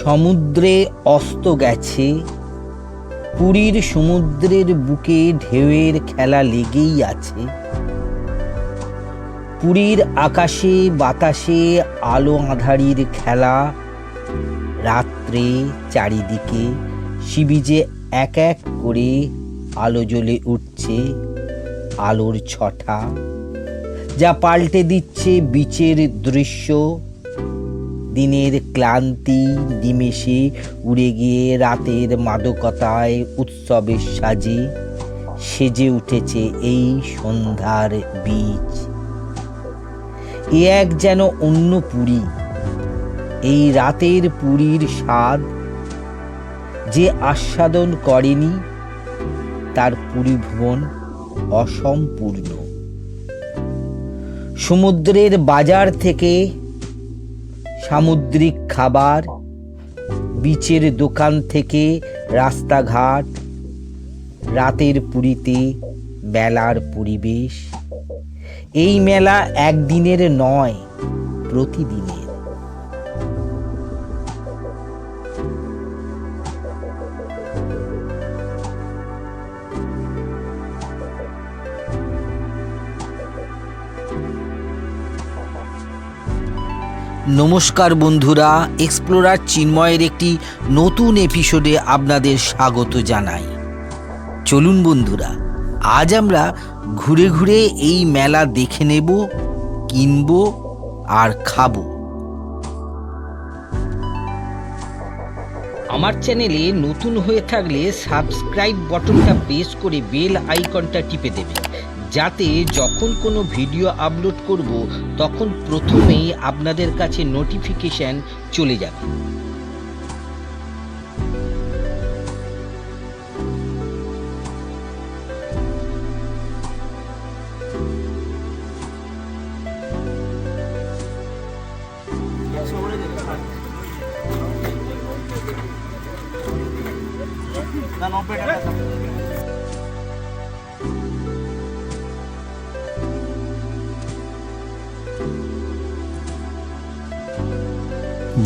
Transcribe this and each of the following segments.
সমুদ্রে অস্ত গেছে, পুরীর সমুদ্রের বুকে ঢেউয়ের খেলা লেগেই আছে। পুরীর আকাশে, বাতাসে আলো আঁধারির খেলা, রাত্রে চারিদিকে শিবিজে এক এক করে আলো জ্বলে উঠছে, আলোর ছটা, যা পাল্টে দিচ্ছে বিচের দৃশ্য দিনের ক্লান্তি নিমেষে উড়ে গিয়ে রাতের মাদকতায় উৎসবের সাজে, সেজে উঠেছে এই সন্ধ্যার বীজ। এ এক যেন অন্য পুরী, এই রাতের পুরীর স্বাদ যে আস্বাদন করেনি, তার পুরীভুবন অসম্পূর্ণ। সমুদ্রের বাজার থেকে সামুদ্রিক খাবার, বিচের দোকান থেকে রাস্তাঘাট, রাতের পুরীতে মেলার পরিবেশ। এই মেলা একদিনের নয়, প্রতিদিনের। নমস্কার বন্ধুরা এক্সপ্লোরার চিন্ময়ের একটি নতুন এপিসোডে আপনাদের স্বাগত জানাই। চলুন বন্ধুরা, আজ আমরা ঘুরে ঘুরে এই মেলা দেখে নেব, কিনব আর খাব। আমার চ্যানেলে নতুন হয়ে থাকলে সাবস্ক্রাইব বটনটা প্রেস করে বেল আইকনটা টিপে দেবেন যাতে যখন কোনো ভিডিও আপলোড করব তখন প্রথমেই আপনাদের কাছে নোটিফিকেশন চলে যাবে।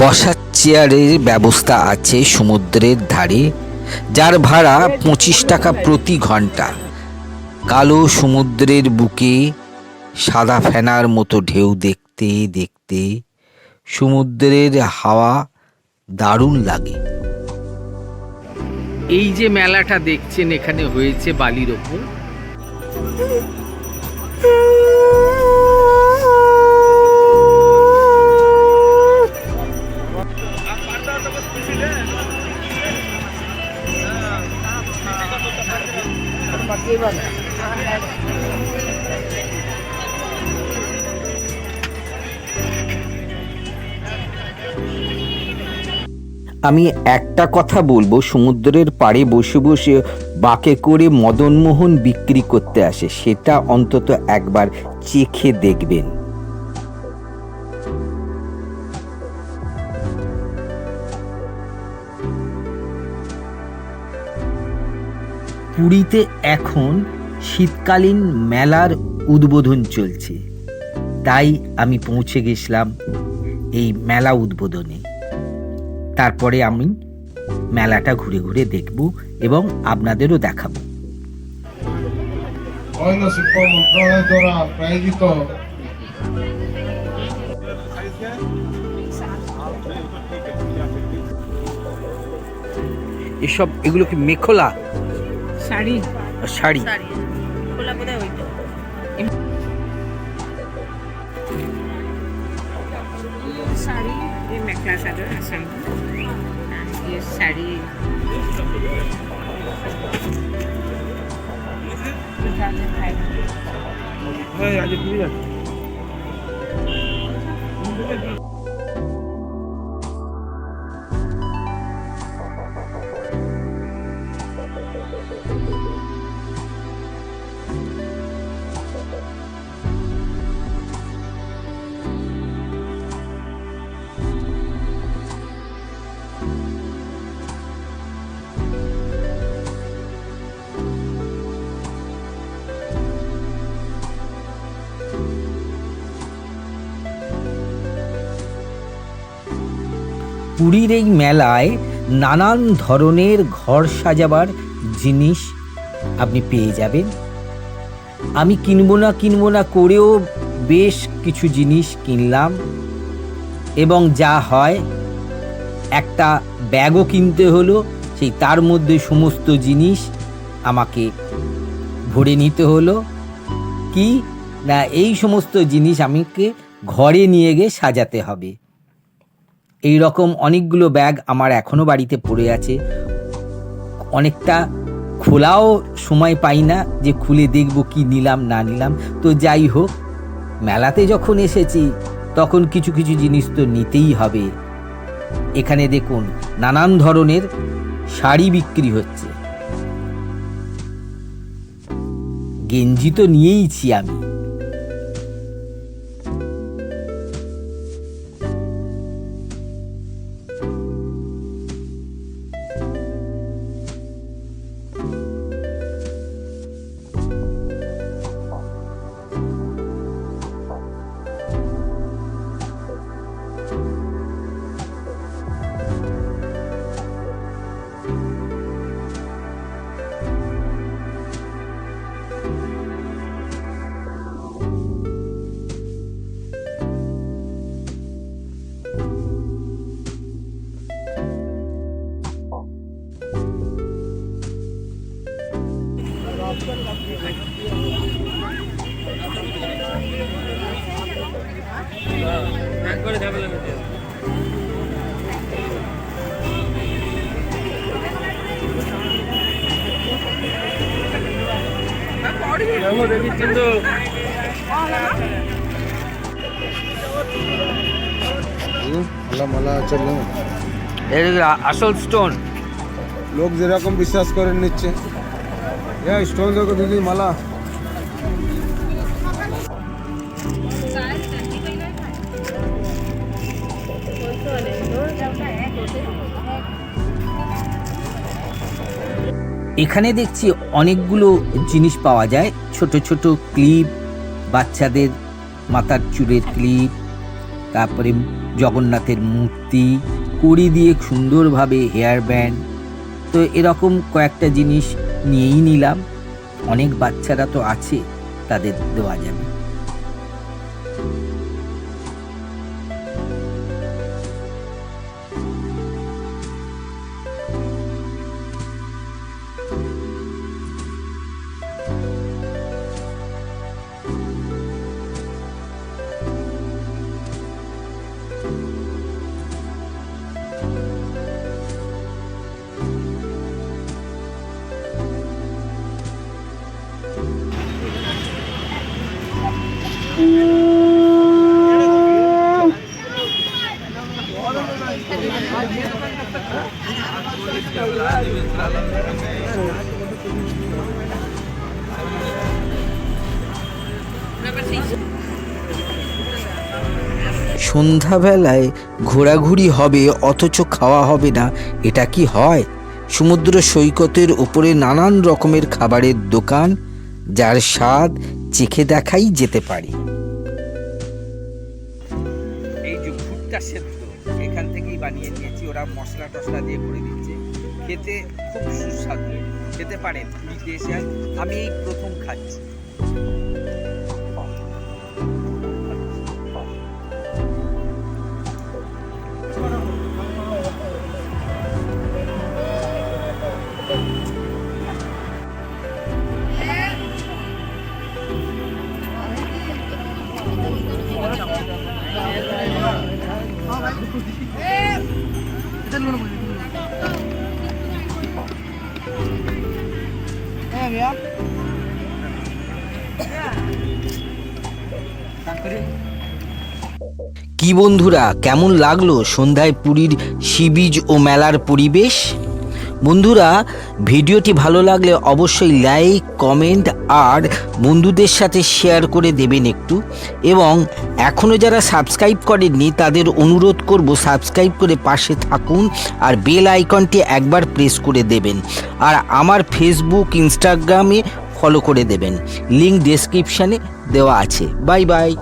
বসার চেয়ারের ব্যবস্থা আছে সমুদ্রের ধারে, যার ভাড়া পঁচিশ টাকা প্রতি ঘণ্টা। কালো সমুদ্রের বুকে সাদা ফেনার মতো ঢেউ দেখতে দেখতে সমুদ্রের হাওয়া দারুণ লাগে। এই যে মেলাটা দেখছেন এখানে হয়েছে বালির ওপর। আমি একটা কথা বলব, সমুদ্রের পাড়ে বসে বসে বাকে করে মদনমোহন বিক্রি করতে আসে, সেটা অন্তত একবার চেখে দেখবেন। পুরীতে এখন শীতকালীন মেলার উদ্বোধন চলছে, তাই আমি পৌঁছে গেছিলাম এই মেলা উদ্বোধনে। তারপরে আমি মেলাটা ঘুরে ঘুরে দেখব এবং আপনাদেরও দেখাবো। অন্য শিক্ষা মন্ত্রণালয় দ্বারা প্রায়োজিত। এসব এগুলো কি মেখলা? শাড়ি। শাড়ি। শাড়ি। এই মেখলা চাদৰ আচাম এই sari Hey, I just need it. পুরীর এই মেলায় নানান ধরনের ঘর সাজাবার জিনিস আপনি পেয়ে যাবেন। আমি কিনবো না কিনবো না করেও বেশ কিছু জিনিস কিনলাম এবং যা হয়, একটা ব্যাগও কিনতে হলো, সেই তার মধ্যে সমস্ত জিনিস আমাকে ভরে নিতে হলো। কি? না, এই সমস্ত জিনিস আমাকে ঘরে নিয়ে গিয়ে সাজাতে হবে। এই রকম অনেকগুলো ব্যাগ আমার এখনও বাড়িতে পড়ে আছে। অনেকটা খোলাও সময় পাই না যে খুলে দেখব কি নিলাম, না নিলাম। তো যাই হোক, মেলাতে যখন এসেছি, তখন কিছু কিছু জিনিস তো নিতেই হবে। এখানে দেখুন, নানান ধরনের শাড়ি বিক্রি হচ্ছে। গেঞ্জি তো নিয়েইছি আমি। মালা মালা চলো আসল স্টোন লোক যেরকম বিশ্বাস করে নিচ্ছে স্টোন দেখো দিদি মালা এখানে দেখছি অনেকগুলো জিনিস পাওয়া যায়। ছোট ছোট ক্লিপ, বাচ্চাদের মাথার চুলের ক্লিপ, তারপরে জগন্নাথের মূর্তি, কড়ি দিয়ে সুন্দরভাবে হেয়ার ব্যান্ড তো এরকম কয়েকটা জিনিস নিয়েই নিলাম। অনেক বাচ্চারা তো আছে, তাদের দেওয়া যাবে। সন্ধ্যাবেলায় ঘোরাঘুরি হবে, অথচ খাওয়া হবে না। এটা কি হয়? সমুদ্র সৈকতের উপরে নানান রকমের খাবারের দোকান, যার স্বাদ চেখে দেখাই যেতে পারে। এই যে ভুট্টা সেদ্ধ, এখান থেকেই বানিয়ে নিয়েছি। ওরা মশলা টশলা দিয়ে করে দিচ্ছে। খেতে খুব সুস্বাদু। খেতে পারেন এসে আমি এই প্রথম খাচ্ছি। কি বন্ধুরা, কেমন লাগল সন্ধ্যায় পুরীর সিবিজ ও মেলার পরিবেশ? বন্ধুরা, ভিডিওটি ভালো লাগলে অবশ্যই লাইক, কমেন্ট আর বন্ধুদের সাথে শেয়ার করে দেবেন একটু। এবং এখনও যারা সাবস্ক্রাইব করেননি, তাদের অনুরোধ করব সাবস্ক্রাইব করে পাশে থাকুন আর বেল আইকনটি একবার প্রেস করে দেবেন। আর আমার ফেসবুক ইনস্টাগ্রামে ফলো করে দেবেন। লিঙ্ক ডেসক্রিপশানে দেওয়া আছে। Bye bye